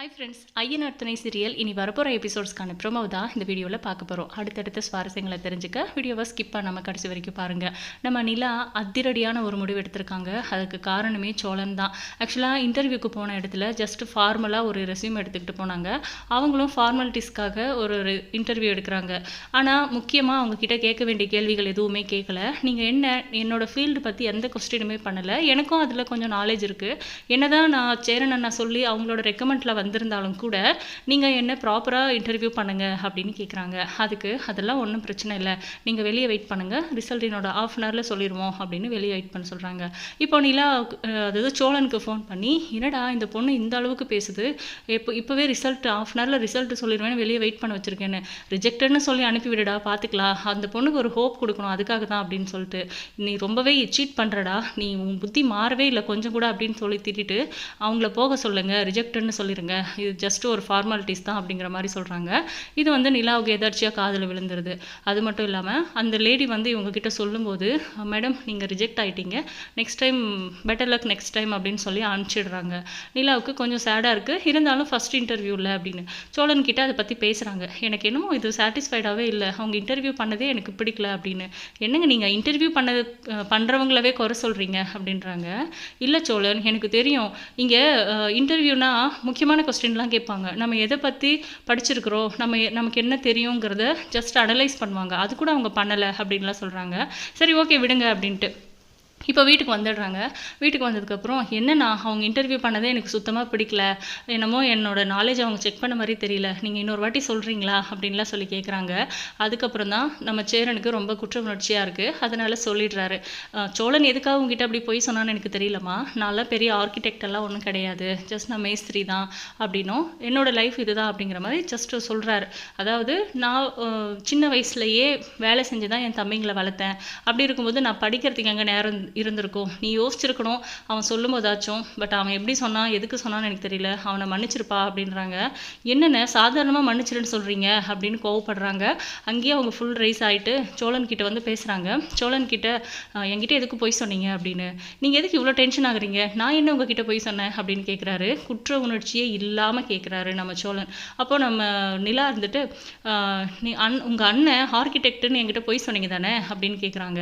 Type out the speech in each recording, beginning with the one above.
Hi friends Ayyanar துணை serial இனி வரப்போகிற எபிசோட்ஸ்க்கான ப்ரொமோ தான் இந்த வீடியோவில் பார்க்க போகிறோம் அடுத்தடுத்த சுவாரஸ்யங்களை தெரிஞ்சுக்க வீடியோவை ஸ்கிப் பண்ணாமல் கடைசி வரைக்கும் பாருங்கள் நம்ம நிலா அதிரடியான ஒரு முடிவு எடுத்திருக்காங்க. அதுக்கு காரணமே சோழன் தான். ஆக்சுவலாக இன்டர்வியூக்கு போன இடத்துல ஜஸ்ட் ஃபார்மலாக ஒரு ரெஸ்யூம் எடுத்துக்கிட்டு போனாங்க. அவங்களும் ஃபார்மாலிட்டிஸ்க்காக ஒரு இன்டர்வியூ எடுக்கிறாங்க. ஆனால் முக்கியமாக அவங்கக்கிட்ட கேட்க வேண்டிய கேள்விகள் எதுவுமே கேட்கல நீங்கள் என்ன என்னோடய ஃபீல்டு பற்றி எந்த கொஸ்டினுமே பண்ணலை. எனக்கும் அதில் கொஞ்சம் நாலேஜ் இருக்குது என்ன தான் நான் சேரன் அண்ணா சொல்லி அவங்களோட ரெக்கமெண்டில் வந்திருந்தாலும் கூட நீங்கள் என்ன ப்ராப்பராக இன்டர்வியூ பண்ணுங்க அப்படின்னு கேட்குறாங்க அதுக்கு அதெல்லாம் ஒன்றும் பிரச்சனை இல்லை. நீங்கள் வெளியே வெயிட் பண்ணுங்கள் ரிசல்ட் என்னோட ஆஃப் அன் ஹவரில் சொல்லிடுவோம் அப்படின்னு வெளியே வெயிட் பண்ண சொல்கிறாங்க இப்போ நிலா அதாவது சோழனுக்கு ஃபோன் பண்ணி என்னடா இந்த பொண்ணு இந்த அளவுக்கு பேசுது? இப்போ இப்போவே ரிசல்ட் ஆஃப் அன் ஹவரில் ரிசல்ட் சொல்லிடுவேன் வெளியே வெயிட் பண்ண வச்சுருக்கேன்னு. ரிஜெக்டட்னு சொல்லி அனுப்பிவிடுடா பார்த்துக்கலாம் அந்த பொண்ணுக்கு ஒரு ஹோப் கொடுக்கணும். அதுக்காக தான் அப்படின்னு சொல்லிட்டு. நீ ரொம்பவே சீட் பண்ணுறடா நீ உன் புத்தி மாறவே இல்லை. கொஞ்சம் கூட அப்படின்னு சொல்லி திட்டிட்டு அவங்கள போக சொல்லுங்கள் ரிஜெக்டட்னு சொல்லிடுங்க இது ஜஸ்ட் ஒரு ஃபார்மாலிட்டிஸ் தான் அப்படிங்கிற மாதிரி சொல்கிறாங்க இது வந்து நிலாவுக்கு எதர்ச்சியாக காதில் விழுந்துருது. அது மட்டும் இல்லாமல் அந்த லேடி வந்து இவங்கக்கிட்ட சொல்லும்போது மேடம் நீங்கள் reject ஆகிட்டீங்க next time better luck next time அப்படின்னு சொல்லி அனுப்பிச்சிடுறாங்க. நிலாவுக்கு கொஞ்சம் சேடாக இருக்குது இருந்தாலும் ஃபர்ஸ்ட் இன்டர்வியூவில் அப்படின்னு. சோழன் கிட்ட அதை பற்றி பேசுகிறாங்க எனக்கு என்னமோ இது சாட்டிஸ்ஃபைடாகவே இல்லை. அவங்க இன்டர்வியூ பண்ணதே எனக்கு பிடிக்கல அப்படின்னு. என்னங்க நீங்கள் இன்டர்வியூ பண்ணது பண்ணுறவங்களவே குறை சொல்கிறீங்க அப்படின்றாங்க. இல்லை சோழன் எனக்கு தெரியும். இங்கே இன்டர்வியூனா முக்கியமான கொஸ்டின்லாம் கேட்பாங்க. நம்ம எதை பற்றி படிச்சிருக்கிறோம்? நம்ம நமக்கு என்ன தெரியுங்கிறத ஜஸ்ட் அனலைஸ் பண்ணுவாங்க. அது கூட அவங்க பண்ணலை அப்படின்லாம் சொல்கிறாங்க சரி ஓகே விடுங்க அப்படின்ட்டு. இப்போ வீட்டுக்கு வந்துடுறாங்க. வீட்டுக்கு வந்ததுக்கப்புறம் என்னண்ணா அவங்க இன்டர்வியூ பண்ணதே எனக்கு சுத்தமாக பிடிக்கல. என்னமோ என்னோட நாலேஜ் அவங்க செக் பண்ண மாதிரி தெரியல. நீங்கள் இன்னொரு வாட்டி சொல்கிறீங்களா அப்படின்லாம் சொல்லி கேட்குறாங்க அதுக்கப்புறம் தான் நம்ம சேரனுக்கு ரொம்ப குற்ற உணர்ச்சியாக இருக்குது அதனால் சொல்லிடுறாரு. சோழன் எதுக்காக உங்ககிட்ட அப்படி போய் சொன்னான்னு எனக்கு தெரியலம்மா. நான்லாம் பெரிய ஆர்கிடெக்டெல்லாம் ஒன்றும் கிடையாது. ஜஸ்ட் நான் மேஸ்திரி தான். அப்படின்னும். என்னோட லைஃப் இதுதான். அப்படிங்கிற மாதிரி ஜஸ்ட் சொல்கிறாரு அதாவது நான் சின்ன வயசுலையே வேலை செஞ்சு தான் என் தம்பிங்களை வளர்த்தேன். அப்படி இருக்கும்போது நான் படிக்கிறதுக்கு அங்கே நேரம் இருந்திருக்கும். நீ யோசிச்சிருக்கணும். அவன் சொல்லும் போதாச்சும் பட் அவன் எப்படி சொன்னான் எதுக்கு சொன்னான்னு எனக்கு தெரியல. அவனை மன்னிச்சிருப்பா அப்படின்றாங்க. என்னென்ன? சாதாரணமாக மன்னிச்சிருன்னு சொல்கிறீங்க அப்படின்னு கோவப்படுறாங்க. அங்கேயே அவங்க ஃபுல் ரைஸ் ஆகிட்டு சோழன் கிட்ட வந்து பேசுகிறாங்க சோழன் கிட்ட என்கிட்ட எதுக்கு போய் சொன்னீங்க? அப்படின்னு. நீங்கள் எதுக்கு இவ்வளோ டென்ஷன் ஆகுறீங்க? நான் என்ன உங்ககிட்ட போய் சொன்னேன்? அப்படின்னு கேட்குறாரு குற்ற உணர்ச்சியே இல்லாமல் கேட்குறாரு நம்ம சோழன். அப்போ நம்ம நிலா இருந்துட்டு நீ அண் உங்கள் அண்ணன் ஆர்கிடெக்ட்னு என்கிட்ட போய் சொன்னீங்க தானே? அப்படின்னு கேட்குறாங்க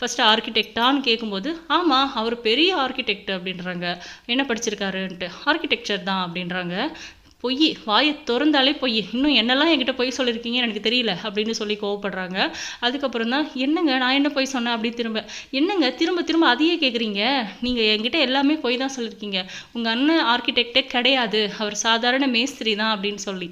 ஃபஸ்ட்டு ஆர்கிடெக்டான்னு கேட்கும்போது ஆமாம் அவர் பெரிய ஆர்கிடெக்ட் அப்படின்றாங்க. என்ன படிச்சிருக்காருன்ட்டு ஆர்கிடெக்சர் தான் அப்படின்றாங்க. பொய் வாயை திறந்தாலே பொய். இன்னும் என்னெல்லாம் என்கிட்ட பொய் சொல்லியிருக்கீங்கன்னு எனக்கு தெரியல அப்படின்னு சொல்லி கோவப்படுறாங்க. அதுக்கப்புறம் தான் என்னங்க நான் என்ன பொய் சொன்னேன் அப்படி திரும்ப என்னங்க திரும்ப திரும்ப அதையே கேட்குறீங்க நீங்கள் என்கிட்ட எல்லாமே பொய் தான் சொல்லியிருக்கீங்க உங்கள் அண்ணன் ஆர்கிடெக்டே கிடையாது. அவர் சாதாரண மேஸ்திரி தான் அப்படின்னு சொல்லி.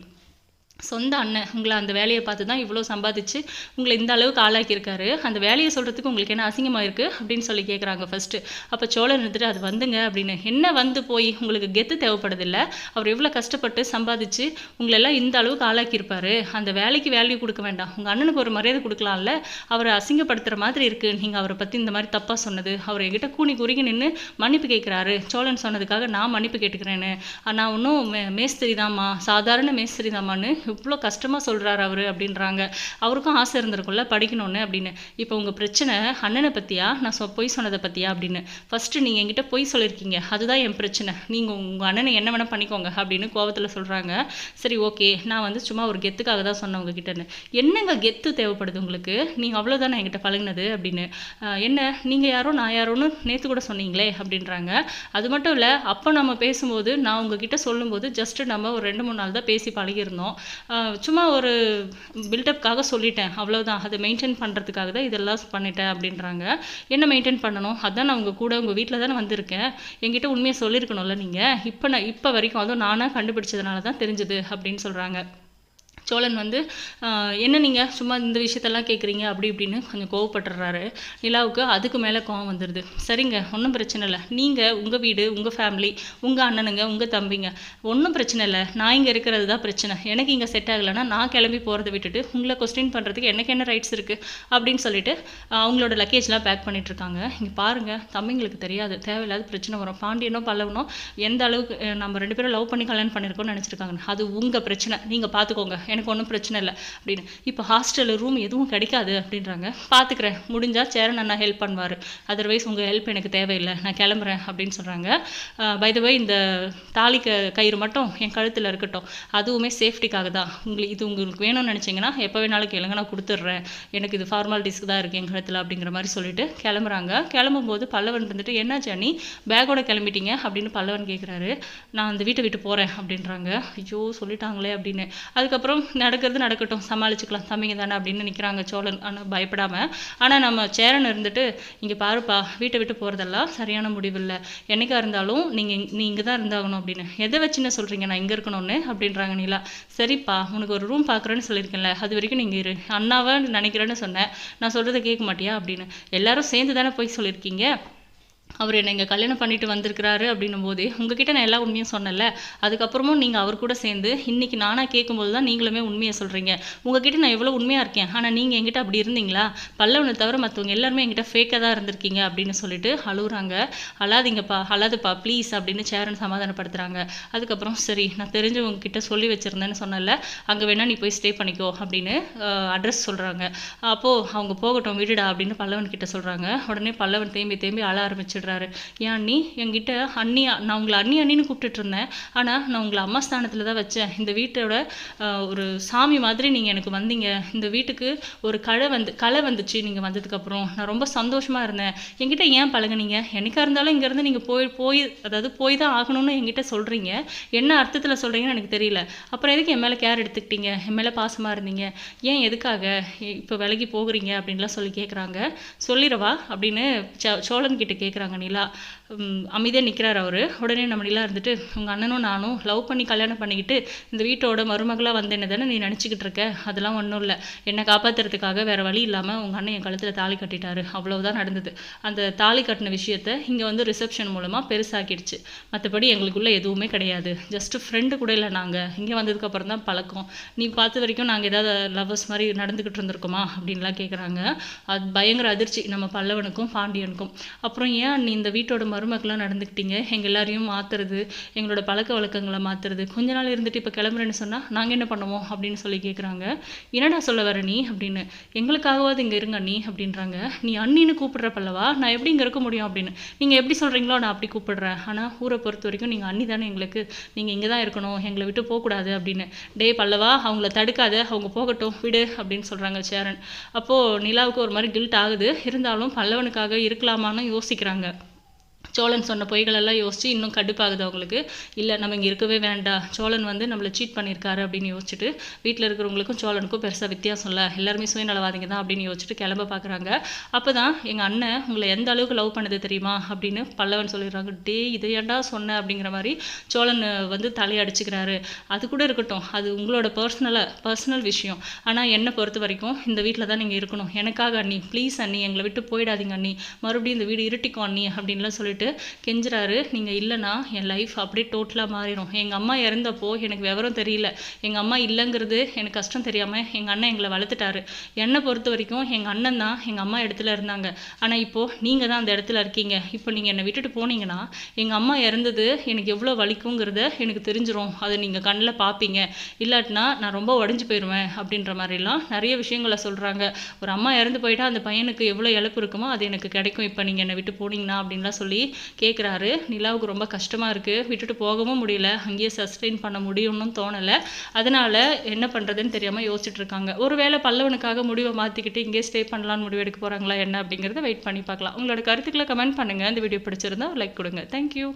சொந்த அண்ணன் உங்களை அந்த வேலையை பார்த்து தான் இவ்வளோ சம்பாதிச்சு உங்களை இந்த அளவுக்கு ஆளாக்கியிருக்காரு. அந்த வேலையை சொல்கிறதுக்கு உங்களுக்கு என்ன அசிங்கமாக இருக்குது அப்படின்னு சொல்லி கேட்குறாங்க ஃபஸ்ட்டு அப்போ சோழன் இருந்துட்டு அது வந்துங்க அப்படின்னு. என்ன வந்து போய் உங்களுக்கு கெத்து தேவைப்படுதில்ல? அவர் எவ்வளோ கஷ்டப்பட்டு சம்பாதிச்சு உங்களெல்லாம் இந்த அளவுக்கு ஆளாக்கியிருப்பாரு? அந்த வேலைக்கு வேல்யூ கொடுக்க வேண்டாம். உங்கள் அண்ணனுக்கு ஒரு மரியாதை கொடுக்கலாம்ல? அவரை அசிங்கப்படுத்துகிற மாதிரி இருக்குது நீங்கள் அவரை பற்றி இந்த மாதிரி தப்பாக சொன்னது. அவர் என்கிட்ட கூனி குறுகி நின்று மன்னிப்பு கேட்குறாரு சோழன் சொன்னதுக்காக நான் மன்னிப்பு கேட்டுக்கிறேன்னு. நான் ஒன்றும் மே மேஸ்திரி தாம்மா சாதாரண மேஸ்திரிதாம்மான்னு இவ்வளோ கஷ்டமாக சொல்கிறாரு அவர் அப்படின்றாங்க. அவருக்கும் ஆசை இருந்திருக்கும்ல படிக்கணும்னு அப்படின்னு. இப்போ உங்கள் பிரச்சனை அண்ணனை பற்றியா நான் சொ பொய் சொன்னதை பற்றியா அப்படின்னு. ஃபஸ்ட்டு நீங்கள் என்கிட்ட பொய் சொல்லியிருக்கீங்க அதுதான் என் பிரச்சனை. நீங்கள் உங்கள் அண்ணனை என்ன வேணால் பண்ணிக்கோங்க அப்படின்னு கோவத்தில் சொல்கிறாங்க சரி ஓகே. நான் வந்து சும்மா ஒரு கெத்துக்காக தான் சொன்னேன் உங்ககிட்டன்னு. என்னங்க கெத்து தேவைப்படுது உங்களுக்கு? நீங்கள் அவ்வளோதானே என்கிட்ட பழகினது அப்படின்னு. என்ன? நீங்கள் யாரோ நான் யாரோன்னு நேற்று கூட சொன்னீங்களே அப்படின்றாங்க. அது மட்டும் இல்லை அப்போ நம்ம பேசும்போது நான் உங்ககிட்ட சொல்லும்போது ஜஸ்ட்டு நம்ம ஒரு ரெண்டு மூணு நாள் தான் பேசி பழகியிருந்தோம். சும்மா ஒரு பில்டப்காக சொல்லிட்டேன். அவ்வளவுதான். அதை மெயின்டைன் பண்ணுறதுக்காக தான் இதெல்லாம் பண்ணிட்டேன் அப்படின்றாங்க. என்ன மெயின்டைன் பண்ணணும்? அதான் நான் உங்கள் கூட உங்கள் வீட்டில் தானே வந்திருக்கேன். என்கிட்ட உண்மையை சொல்லியிருக்கணும்ல நீங்கள் இப்போ நான் இப்போ வரைக்கும் அதுவும் நானாக கண்டுபிடிச்சதுனால தான் தெரிஞ்சுது அப்படின்னு சொல்கிறாங்க சோழன் வந்து என்ன நீங்கள் சும்மா இந்த விஷயத்தெல்லாம் கேட்குறீங்க அப்படி இப்படின்னு கொஞ்சம் கோவப்பட்டுறாரு. நிலாவுக்கு அதுக்கு மேலே கோவம் வந்துடுது சரிங்க ஒன்றும் பிரச்சனை இல்லை. நீங்கள் உங்கள் வீடு உங்கள் ஃபேமிலி உங்கள் அண்ணனுங்க உங்கள் தம்பிங்க ஒன்றும் பிரச்சனை இல்லை. நான் இங்கே இருக்கிறது தான் பிரச்சனை. எனக்கு இங்கே செட் ஆகலைன்னா நான் கிளம்பி போகிறத விட்டுட்டு உங்களை கொஸ்டின் பண்ணுறதுக்கு எனக்கு என்ன ரைட்ஸ் இருக்குது அப்படின்னு சொல்லிட்டு அவங்களோட லக்கேஜ்லாம் பேக் பண்ணிட்டு இருக்காங்க. இங்கே பாருங்கள் தம்பிங்களுக்கு தெரியாது. தேவையில்லாத பிரச்சனை வரும். பாண்டியனோ பல்லவனோ எந்த அளவுக்கு நம்ம ரெண்டு பேரும் லவ் பண்ணி கல்யாணம் பண்ணியிருக்கோம்னு நினச்சிருக்காங்க அது உங்கள் பிரச்சனை. நீங்கள் பார்த்துக்கோங்க எனக்கு ஒன்றும் பிரச்சனை இல்லை அப்படின்னு. இப்போ ஹாஸ்டலில் ரூம் எதுவும் கிடைக்காது அப்படின்றாங்க. பார்த்துக்கிறேன் முடிஞ்சால் சேரன் அண்ணா ஹெல்ப் பண்ணுவார். அதர்வைஸ் உங்கள் ஹெல்ப் எனக்கு தேவையில்லை நான் கிளம்புறேன் அப்படின்னு சொல்கிறாங்க பை த வே இந்த தாலி க கயிறு மட்டும் என் கழுத்தில் இருக்கட்டும். அதுவுமே சேஃப்டிக்காக தான். உங்களுக்கு இது உங்களுக்கு வேணும்னு நினச்சிங்கன்னா எப்போ வேணாலும் கேளுங்க நான் கொடுத்துட்றேன். எனக்கு இது ஃபார்மாலிட்டிஸ்க்கு தான் இருக்குது என் கழுத்தில் அப்படிங்கிற மாதிரி சொல்லிட்டு கிளம்புறாங்க. கிளம்பும்போது பல்லவன் இருந்துட்டு என்ன ஜானி பேக்கோட கிளம்பிட்டீங்க? அப்படின்னு பல்லவன் கேட்குறாரு நான் அந்த வீட்டை விட்டு போகிறேன் அப்படின்றாங்க. ஐயோ சொல்லிட்டாங்களே அப்படின்னு. அதுக்கப்புறம் நடக்கிறது நடக்கட்டும் சமாளிச்சுக்கலாம். தம்பிங்க தானே அப்படின்னு நிற்கிறாங்க சோழன். ஆனால் பயப்படாமல் ஆனால் நம்ம சேரன் இருந்துட்டு இங்கே பாருப்பா வீட்டை விட்டு போகிறதெல்லாம் சரியான முடிவு இல்லை என்னைக்கா இருந்தாலும் நீங்கள் நீ இங்கே தான் இருந்தாகணும் அப்படின்னு. எதை வச்சுன்னு சொல்கிறீங்க நான் இங்கே இருக்கணும்னு? அப்படின்றாங்க நீலா. சரிப்பா உனக்கு ஒரு ரூம் பார்க்குறேன்னு சொல்லியிருக்கேன்ல. அது வரைக்கும் நீங்கள் இரு. அண்ணாவை நினைக்கிறேன்னு சொன்னேன். நான் சொல்கிறத கேட்க மாட்டியா? அப்படின்னு. எல்லாரும் சேர்ந்து தானே போய் சொல்லியிருக்கீங்க? அவர் என்னை இங்கே கல்யாணம் பண்ணிட்டு வந்திருக்கிறாரு அப்படின்னும் போதே உங்ககிட்ட நான் எல்லா உண்மையும் சொன்னேன்ல அதுக்கப்புறமும் நீங்கள் அவர் கூட சேர்ந்து இன்னைக்கு நானாக கேட்கும்போது தான் நீங்களுமே உண்மையை சொல்கிறீங்க உங்ககிட்ட நான் எவ்வளோ உண்மையாக இருக்கேன் ஆனால் நீங்கள் என்கிட்ட அப்படி இருந்தீங்களா? பல்லவனை தவிர மற்றவங்க எல்லாருமே என்கிட்ட ஃபேக்காக தான் இருந்திருக்கீங்க அப்படின்னு சொல்லிட்டு அழுகுறாங்க. அழாதீங்கப்பா அழாதுப்பா ப்ளீஸ் அப்படின்னு சேரன் சமாதானப்படுத்துகிறாங்க அதுக்கப்புறம் சரி நான் தெரிஞ்சவங்க கிட்ட சொல்லி வச்சுருந்தேன்னு சொன்னல அங்கே வேணால் நீ போய் ஸ்டே பண்ணிக்கோ அப்படின்னு அட்ரஸ் சொல்கிறாங்க அப்போது அவங்க போகட்டும் விடுடா அப்படின்னு பல்லவன் கிட்ட சொல்கிறாங்க உடனே பல்லவன் தேம்பி தேம்பி அழ ஆரம்பிச்சிடுறாரு ஏன் அண்ணி என்கிட்ட அண்ணி நான் உங்களை அண்ணி அண்ணின்னு கூப்பிட்டுட்டு இருந்தேன். ஆனால் நான் உங்களை அம்மா ஸ்தானத்தில் தான் வச்சேன். இந்த வீட்டோட ஒரு சாமி மாதிரி நீங்கள் எனக்கு வந்தீங்க. இந்த வீட்டுக்கு ஒரு கலை வந்து கலை வந்துச்சு நீங்கள் வந்ததுக்கப்புறம். நான் ரொம்ப சந்தோஷமாக இருந்தேன். என்கிட்ட ஏன் பழகுனீங்க? என்னைக்காக இருந்தாலும் இங்கேருந்து நீங்கள் போய் போய் அதாவது போய் தான் ஆகணும்னு என்கிட்ட சொல்கிறீங்க என்ன அர்த்தத்தில் சொல்கிறீங்கன்னு எனக்கு தெரியல. அப்புறம் எதுக்கு என் மேலே கேர் எடுத்துக்கிட்டீங்க? என் மேலே பாசமாக இருந்தீங்க? ஏன் எதுக்காக இப்போ விலகி போகிறீங்க? அப்படின்லாம் சொல்லி கேட்குறாங்க சொல்லிடவா அப்படின்னு சோ- சோழன் கிட்ட கேட்குறாங்க நிலா அமைதியாக நிற்கிறார் அவர். உடனே நம்ம நிலா இருந்துட்டு உங்கள் அண்ணனும் நானும் லவ் பண்ணி கல்யாணம் பண்ணிக்கிட்டு இந்த வீட்டோட மருமகளாக வந்தேன்னு தானே நீ நினச்சிக்கிட்டு இருக்க? அதெல்லாம் ஒன்றும் இல்லை. என்னை காப்பாற்றுறதுக்காக வேறு வழி இல்லாமல் உங்கள் அண்ணன் என் கழுத்தில் தாலி கட்டிட்டாரு. அவ்வளோதான் நடந்தது. அந்த தாலி கட்டின விஷயத்த இங்கே வந்து ரிசப்ஷன் மூலமாக பெருசாக்கிடுச்சு. மற்றபடி எங்களுக்குள்ளே எதுவுமே கிடையாது. ஜஸ்ட் ஃப்ரெண்டு கூட இல்லை நாங்கள் இங்கே வந்ததுக்கப்புறம் தான் பழக்கம். நீ பார்த்த வரைக்கும் நாங்கள் ஏதாவது லவ்வர்ஸ் மாதிரி நடந்துக்கிட்டு இருந்திருக்கோமா? அப்படின்லாம் கேட்குறாங்க அது பயங்கர அதிர்ச்சி. நம்ம பல்லவனுக்கும் பாண்டியனுக்கும். அப்புறம் ஏன் நீ இந்த வீட்டோட மருமக்களாக நடந்துக்கிட்டீங்க. எங்கள் எல்லாரையும் மாற்றுறது எங்களோட பழக்க வழக்கங்களை மாற்றுறது கொஞ்ச நாள் இருந்துட்டு இப்போ கிளம்புறேன்னு சொன்னால் நாங்கள் என்ன பண்ணுவோம் அப்படின்னு சொல்லி கேட்குறாங்க என்னடா சொல்ல வர நீ அப்படின்னு. எங்களுக்காகவாது இங்கே இருங்க நீ அப்படின்றாங்க. நீ அண்ணின்னு கூப்பிடுற பல்லவா? நான் எப்படி இங்கே இருக்க முடியும் அப்படின்னு. நீங்கள் எப்படி சொல்கிறீங்களோ நான் அப்படி கூப்பிடுறேன். ஆனால் ஊரை பொறுத்த வரைக்கும் நீங்கள் அண்ணி தானே எங்களுக்கு. நீங்கள் இங்கே தான் இருக்கணும் எங்களை விட்டு போகக்கூடாது அப்படின்னு. டே பல்லவா அவங்கள தடுக்காத அவங்க போகட்டும் விடு அப்படின்னு சொல்கிறாங்க சேரன். அப்போது நிலாவுக்கு ஒரு மாதிரி கில்ட் ஆகுது. இருந்தாலும் பல்லவனுக்காக இருக்கலாமான்னு யோசிக்கிறாங்க. சோழன் சொன்ன பொய்களெல்லாம் யோசிச்சு இன்னும் கடுப்பாகுது அவங்களுக்கு இல்லை நம்ம இங்கே இருக்கவே வேண்டாம். சோழன் வந்து நம்மளை சீட் பண்ணியிருக்காரு அப்படின்னு யோசிச்சுட்டு வீட்டில் இருக்கிறவங்களுக்கும் சோழனுக்கும் பெருசாக வித்தியாசம் இல்லை. எல்லாருமே சுயநலவாதிங்க தான் அப்படின்னு யோசிச்சுட்டு கிளம்ப பார்க்குறாங்க அப்போ தான் எங்கள் அண்ணன் உங்களை எந்த அளவுக்கு லவ் பண்ணது தெரியுமா? அப்படின்னு பல்லவன் சொல்லிடுறாங்க டே இதை ஏன்டா சொன்ன? அப்படிங்கிற மாதிரி சோழன் வந்து தலையடிச்சுக்கிறாரு அது கூட இருக்கட்டும். அது உங்களோட பர்சனலாக பர்சனல் விஷயம். ஆனால் என்னை பொறுத்த வரைக்கும் இந்த வீட்டில் தான் நீங்கள் இருக்கணும். எனக்காக அண்ணி ப்ளீஸ் அண்ணி எங்களை விட்டு போயிடாதீங்க அண்ணி. மறுபடியும் இந்த வீடு இருட்டிக்கும் அண்ணி அப்படின்லாம் சொல்லிட்டு கெஞ்சுறாரு. நீங்கள் இல்லைன்னா என் லைஃப் அப்படியே டோட்டலாக மாறிடும் எங்கள் அம்மா இறந்தப்போ எனக்கு விவரம் தெரியல. எங்கள் அம்மா இல்லைங்கிறது எனக்கு கஷ்டம் தெரியாமல் எங்கள் அண்ணன் எங்களை வளர்த்துட்டாரு. என்னை பொறுத்த வரைக்கும் எங்கள் அண்ணன் தான் எங்கள் அம்மா இடத்துல இருந்தாங்க. ஆனால் இப்போது நீங்கள் தான் அந்த இடத்துல இருக்கீங்க. இப்போ நீங்கள் என்னை விட்டுட்டு போனீங்கன்னா எங்கள் அம்மா இறந்தது எனக்கு எவ்வளோ வலிக்குங்கிறத எனக்கு தெரிஞ்சிடும் அதை நீங்கள் கண்ணில் பார்ப்பீங்க இல்லாட்டினா நான் ரொம்ப உடஞ்சி போயிடுவேன் அப்படின்ற மாதிரிலாம் நிறைய விஷயங்களை சொல்கிறாங்க ஒரு அம்மா இறந்து போயிட்டா அந்த பையனுக்கு எவ்வளோ இழப்பு இருக்குமோ அது எனக்கு கிடைக்கும். இப்போ நீங்கள் என்னை விட்டு போனீங்கன்னா அப்படின்லாம் சொல்லி கேட்குறாரு நிலாவுக்கு ரொம்ப கஷ்டமாக இருக்குது விட்டுட்டு போகவும் முடியல. அங்கேயே சஸ்டெயின் பண்ண முடியும்னு தோணலை. அதனால் என்ன பண்ணுறதுன்னு தெரியாமல் யோசிச்சுட்டு இருக்காங்க. ஒருவேளை பல்லவனுக்காக முடிவை மாற்றிக்கிட்டு இங்கே ஸ்டே பண்ணலான்னு முடிவு எடுக்க போகிறாங்களா என்ன அப்படிங்கிறத வெயிட் பண்ணி பார்க்கலாம். உங்களோட கருத்துக்களை கமெண்ட் பண்ணுங்கள் இந்த வீடியோ பிடிச்சிருந்தா லைக் கொடுங்க. தேங்க்யூ